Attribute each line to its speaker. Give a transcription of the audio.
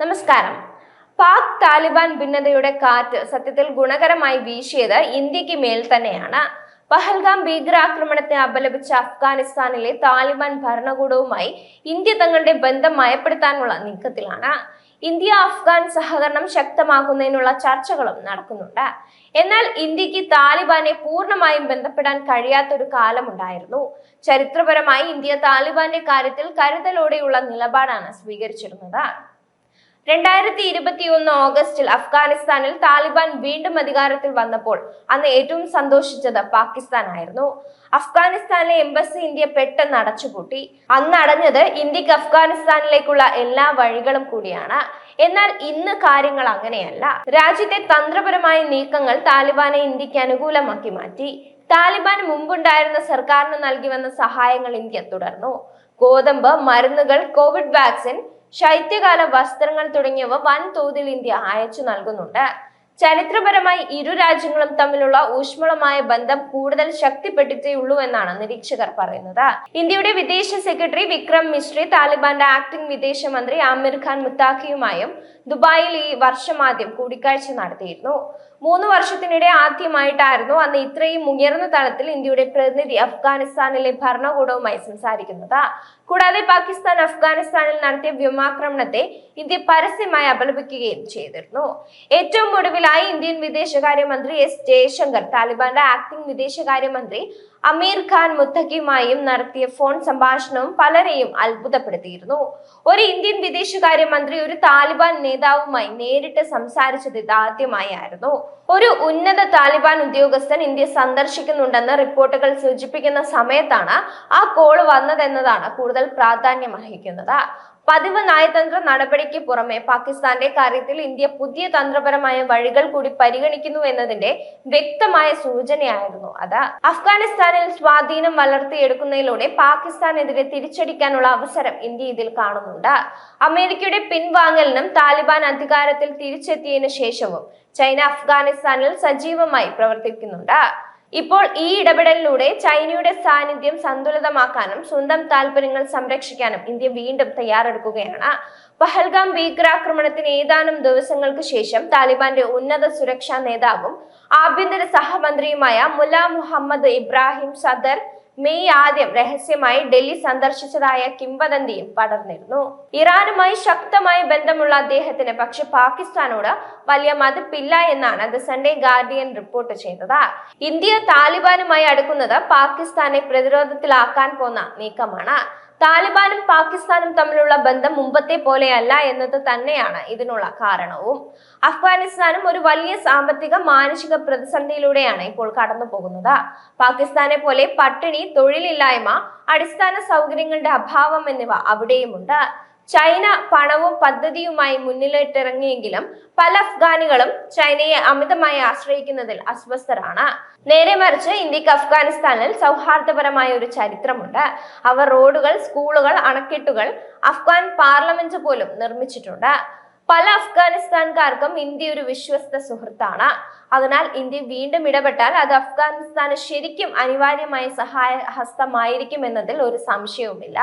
Speaker 1: നമസ്കാരം. പാക് താലിബാൻ ഭിന്നതയുടെ കാറ്റ് സത്യത്തിൽ ഗുണകരമായി വീശിയത് ഇന്ത്യയ്ക്ക് മേൽ തന്നെയാണ്. പഹൽഗാം ഭീകരാക്രമണത്തെ അപലപിച്ച അഫ്ഗാനിസ്ഥാനിലെ താലിബാൻ ഭരണകൂടവുമായി ഇന്ത്യ തങ്ങളുടെ ബന്ധം മയപ്പെടുത്താനുള്ള നീക്കത്തിലാണ്. ഇന്ത്യ അഫ്ഗാൻ സഹകരണം ശക്തമാക്കുന്നതിനുള്ള ചർച്ചകളും നടക്കുന്നുണ്ട്. എന്നാൽ ഇന്ത്യയ്ക്ക് താലിബാനെ പൂർണമായും ബന്ധപ്പെടാൻ കഴിയാത്തൊരു കാലമുണ്ടായിരുന്നു. ചരിത്രപരമായി ഇന്ത്യ താലിബാന്റെ കാര്യത്തിൽ കരുതലോടെയുള്ള നിലപാടാണ് സ്വീകരിച്ചിരുന്നത്. രണ്ടായിരത്തി ഇരുപത്തി ഒന്ന് ഓഗസ്റ്റിൽ അഫ്ഗാനിസ്ഥാനിൽ താലിബാൻ വീണ്ടും അധികാരത്തിൽ വന്നപ്പോൾ അന്ന് ഏറ്റവും സന്തോഷിച്ചത് പാകിസ്ഥാനായിരുന്നു. അഫ്ഗാനിസ്ഥാനിലെ എംബസി ഇന്ത്യ പെട്ടെന്ന് അടച്ചുപൂട്ടി. അന്ന് അടഞ്ഞത് ഇന്ത്യയ്ക്ക് അഫ്ഗാനിസ്ഥാനിലേക്കുള്ള എല്ലാ വഴികളും കൂടിയാണ്. എന്നാൽ ഇന്ന് കാര്യങ്ങൾ അങ്ങനെയല്ല. രാജ്യത്തെ തന്ത്രപരമായ നീക്കങ്ങൾ താലിബാനെ ഇന്ത്യയ്ക്ക് അനുകൂലമാക്കി മാറ്റി. താലിബാൻ മുമ്പുണ്ടായിരുന്ന സർക്കാരിന് നൽകി വന്ന സഹായങ്ങൾ ഇന്ത്യ തുടർന്നു. ഗോതമ്പ് മരുന്നുകൾ കോവിഡ് വാക്സിൻ ശൈത്യകാല വസ്ത്രങ്ങൾ തുടങ്ങിയവ വൻതോതിൽ ഇന്ത്യ അയച്ചു നൽകുന്നുണ്ട്. ചരിത്രപരമായി ഇരു രാജ്യങ്ങളും തമ്മിലുള്ള ഊഷ്മളമായ ബന്ധം കൂടുതൽ ശക്തിപ്പെട്ടിട്ടേ ഉള്ളൂ എന്നാണ് നിരീക്ഷകർ പറയുന്നത്. ഇന്ത്യയുടെ വിദേശ സെക്രട്ടറി വിക്രം മിശ്രി താലിബാന്റെ ആക്ടിംഗ് വിദേശമന്ത്രി ആമിർ ഖാൻ മുത്താഖിയുമായും ദുബായിൽ ഈ വർഷം ആദ്യം കൂടിക്കാഴ്ച നടത്തിയിരുന്നു. മൂന്ന് വർഷത്തിനിടെ ആദ്യമായിട്ടായിരുന്നു അന്ന് ഇത്രയും ഉയർന്ന തലത്തിൽ ഇന്ത്യയുടെ പ്രതിനിധി അഫ്ഗാനിസ്ഥാനിലെ ഭരണകൂടവുമായി സംസാരിക്കുന്നത്. കൂടാതെ പാകിസ്ഥാൻ അഫ്ഗാനിസ്ഥാനിൽ നടത്തിയ വ്യോമാക്രമണത്തെ ഇന്ത്യ പരസ്യമായി അപലപിക്കുകയും ചെയ്തിരുന്നു. ഏറ്റവും ഒടുവിലായി ഇന്ത്യൻ വിദേശകാര്യമന്ത്രി എസ് ജയശങ്കർ താലിബാന്റെ ആക്ടിംഗ് വിദേശകാര്യമന്ത്രി അമീർ ഖാൻ മുത്തഖിയുമായും നടത്തിയ ഫോൺ സംഭാഷണവും പലരെയും അത്ഭുതപ്പെടുത്തിയിരുന്നു. ഒരു ഇന്ത്യൻ വിദേശകാര്യമന്ത്രി ഒരു താലിബാൻ നേതാവുമായി നേരിട്ട് സംസാരിച്ചത് ഇതാദ്യമായായിരുന്നു ഒരു ഉന്നത താലിബാൻ ഉദ്യോഗസ്ഥൻ ഇന്ത്യ സന്ദർശിക്കുന്നുണ്ടെന്ന് റിപ്പോർട്ടുകൾ സൂചിപ്പിക്കുന്ന സമയത്താണ് ആ കോൾ വന്നതെന്നതാണ് കൂടുതൽ പ്രാധാന്യം അർഹിക്കുന്നത്. പതിവ് നയതന്ത്ര നടപടിക്ക് പുറമെ പാകിസ്ഥാന്റെ കാര്യത്തിൽ ഇന്ത്യ പുതിയ തന്ത്രപരമായ വഴികൾ കൂടി പരിഗണിക്കുന്നു എന്നതിന്റെ വ്യക്തമായ സൂചനയായിരുന്നു അത്. അഫ്ഗാനിസ്ഥാനിൽ സ്വാധീനം വളർത്തിയെടുക്കുന്നതിലൂടെ പാകിസ്ഥാനെതിരെ തിരിച്ചടിക്കാനുള്ള അവസരം ഇന്ത്യ ഇതിൽ കാണുന്നുണ്ട്. അമേരിക്കയുടെ പിൻവാങ്ങലിനും താലിബാൻ അധികാരത്തിൽ തിരിച്ചെത്തിയതിനു ശേഷവും ചൈന അഫ്ഗാനിസ്ഥാനിൽ സജീവമായി പ്രവർത്തിക്കുന്നുണ്ട്. ഇപ്പോൾ ഈ ഇടപെടലിലൂടെ ചൈനയുടെ സാന്നിധ്യം സന്തുലിതമാക്കാനും സ്വന്തം താല്പര്യങ്ങൾ സംരക്ഷിക്കാനും ഇന്ത്യ വീണ്ടും തയ്യാറെടുക്കുകയാണ്. പഹൽഗാം ഭീകരാക്രമണത്തിന് ഏതാനും ദിവസങ്ങൾക്ക് ശേഷം താലിബാന്റെ ഉന്നത സുരക്ഷാ നേതാവും ആഭ്യന്തര സഹമന്ത്രിയുമായ മുല്ല മുഹമ്മദ് ഇബ്രാഹിം സദർ മെയ് ആദ്യം രഹസ്യമായി ഡൽഹി സന്ദർശിച്ചതായ കിംവദന്തിയും പടർന്നിരുന്നു. ഇറാനുമായി ശക്തമായ ബന്ധമുള്ള അദ്ദേഹത്തിന് പക്ഷെ പാകിസ്ഥാനോട് വലിയ മതിപ്പില്ല എന്നാണ് ദ സൺഡേ ഗാർഡിയൻ റിപ്പോർട്ട് ചെയ്തത്. ഇന്ത്യ താലിബാനുമായി അടുക്കുന്നത് പാകിസ്ഥാനെ പ്രതിരോധത്തിലാക്കാൻ പോന്ന നീക്കമാണ്. താലിബാനും പാകിസ്ഥാനും തമ്മിലുള്ള ബന്ധം മുമ്പത്തെ പോലെയല്ല എന്നത് തന്നെയാണ് ഇതിനുള്ള കാരണവും. അഫ്ഗാനിസ്ഥാനും ഒരു വലിയ സാമ്പത്തിക മാനസിക പ്രതിസന്ധിയിലൂടെയാണ് ഇപ്പോൾ കടന്നു പോകുന്നത്. പാകിസ്ഥാനെ പോലെ പട്ടിണി തൊഴിലില്ലായ്മ അടിസ്ഥാന സൗകര്യങ്ങളുടെ അഭാവം എന്നിവ അവിടെയുമുണ്ട്. ചൈന പണവും പദ്ധതിയുമായി മുന്നിലിട്ടിറങ്ങിയെങ്കിലും പല അഫ്ഗാനികളും ചൈനയെ അമിതമായി ആശ്രയിക്കുന്നതിൽ അസ്വസ്ഥരാണ്. നേരെ മറിച്ച് ഇന്ത്യയ്ക്ക് അഫ്ഗാനിസ്ഥാനിൽ സൗഹാർദ്ദപരമായ ഒരു ചരിത്രമുണ്ട്. അവർ റോഡുകൾ സ്കൂളുകൾ അണക്കെട്ടുകൾ അഫ്ഗാൻ പാർലമെന്റ് പോലും നിർമ്മിച്ചിട്ടുണ്ട്. പല അഫ്ഗാനിസ്ഥാൻകാർക്കും ഇന്ത്യ ഒരു വിശ്വസ്ത സുഹൃത്താണ്. അതിനാൽ ഇന്ത്യ വീണ്ടും ഇടപെട്ടാൽ അത് അഫ്ഗാനിസ്ഥാന് ശരിക്കും അനിവാര്യമായ സഹായ ഹസ്തമായിരിക്കും എന്നതിൽ ഒരു സംശയവുമില്ല.